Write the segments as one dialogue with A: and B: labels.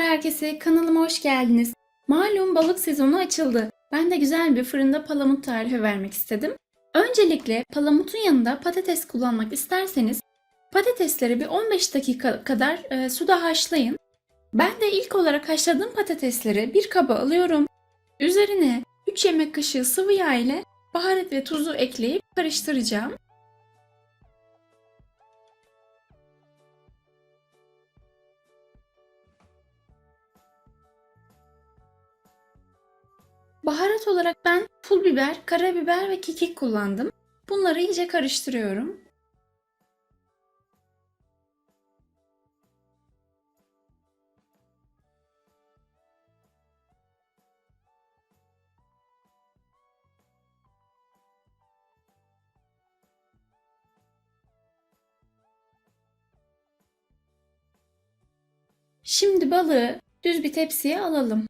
A: herkese, kanalıma hoş geldiniz. Malum balık sezonu açıldı. Ben de güzel bir fırında palamut tarifi vermek istedim. Öncelikle palamutun yanında patates kullanmak isterseniz patatesleri bir 15 dakika kadar e, suda haşlayın. Ben de ilk olarak haşladığım patatesleri bir kaba alıyorum. Üzerine 3 yemek kaşığı sıvı yağ ile baharat ve tuzu ekleyip karıştıracağım. Baharat olarak ben pul biber, karabiber ve kekik kullandım. Bunları iyice karıştırıyorum. Şimdi balığı düz bir tepsiye alalım.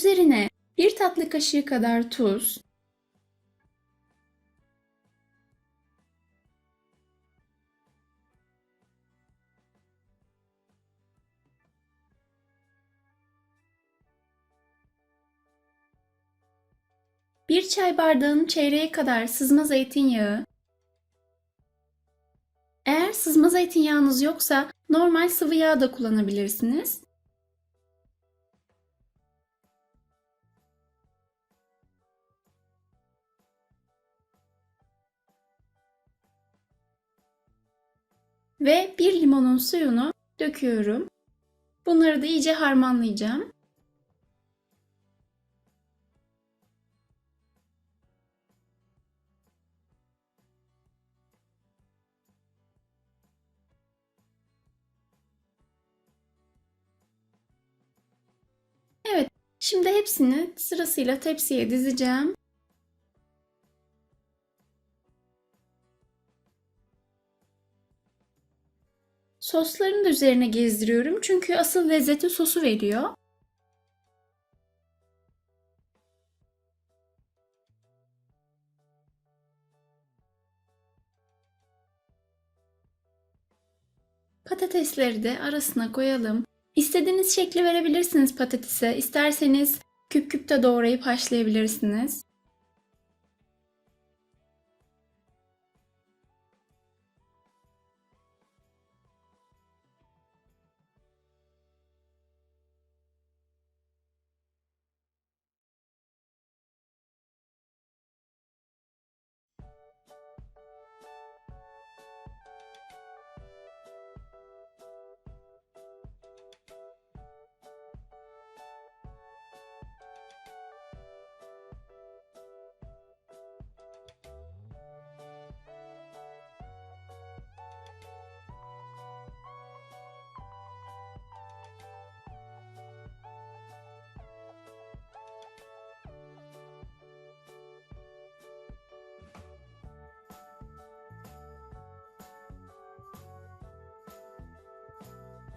A: Üzerine bir tatlı kaşığı kadar tuz, bir çay bardağının çeyreği kadar sızma zeytinyağı, eğer sızma zeytinyağınız yoksa normal sıvı yağ da kullanabilirsiniz. Ve bir limonun suyunu döküyorum. Bunları da iyice harmanlayacağım. Evet, şimdi hepsini sırasıyla tepsiye dizeceğim. Soslarını da üzerine gezdiriyorum çünkü asıl lezzeti sosu veriyor. Patatesleri de arasına koyalım. İstediğiniz şekli verebilirsiniz patatese. İsterseniz küp küp de doğrayıp haşlayabilirsiniz.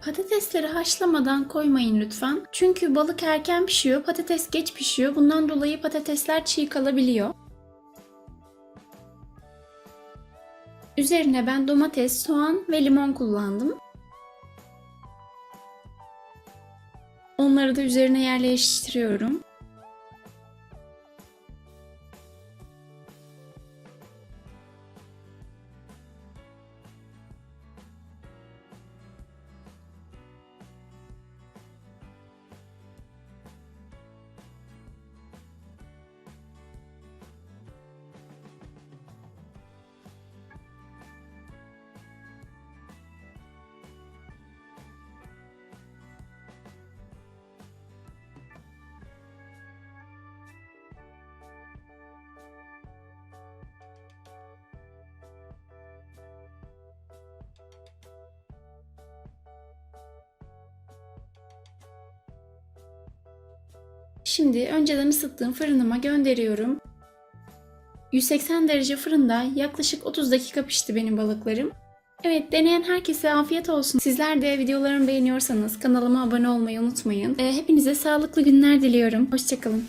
A: Patatesleri haşlamadan koymayın lütfen. Çünkü balık erken pişiyor, patates geç pişiyor. Bundan dolayı patatesler çiğ kalabiliyor. Üzerine ben domates, soğan ve limon kullandım. Onları da üzerine yerleştiriyorum. Şimdi önceden ısıttığım fırınıma gönderiyorum. 180 derece fırında yaklaşık 30 dakika pişti benim balıklarım. Evet deneyen herkese afiyet olsun. Sizler de videolarımı beğeniyorsanız kanalıma abone olmayı unutmayın. Ee, hepinize sağlıklı günler diliyorum. Hoşçakalın.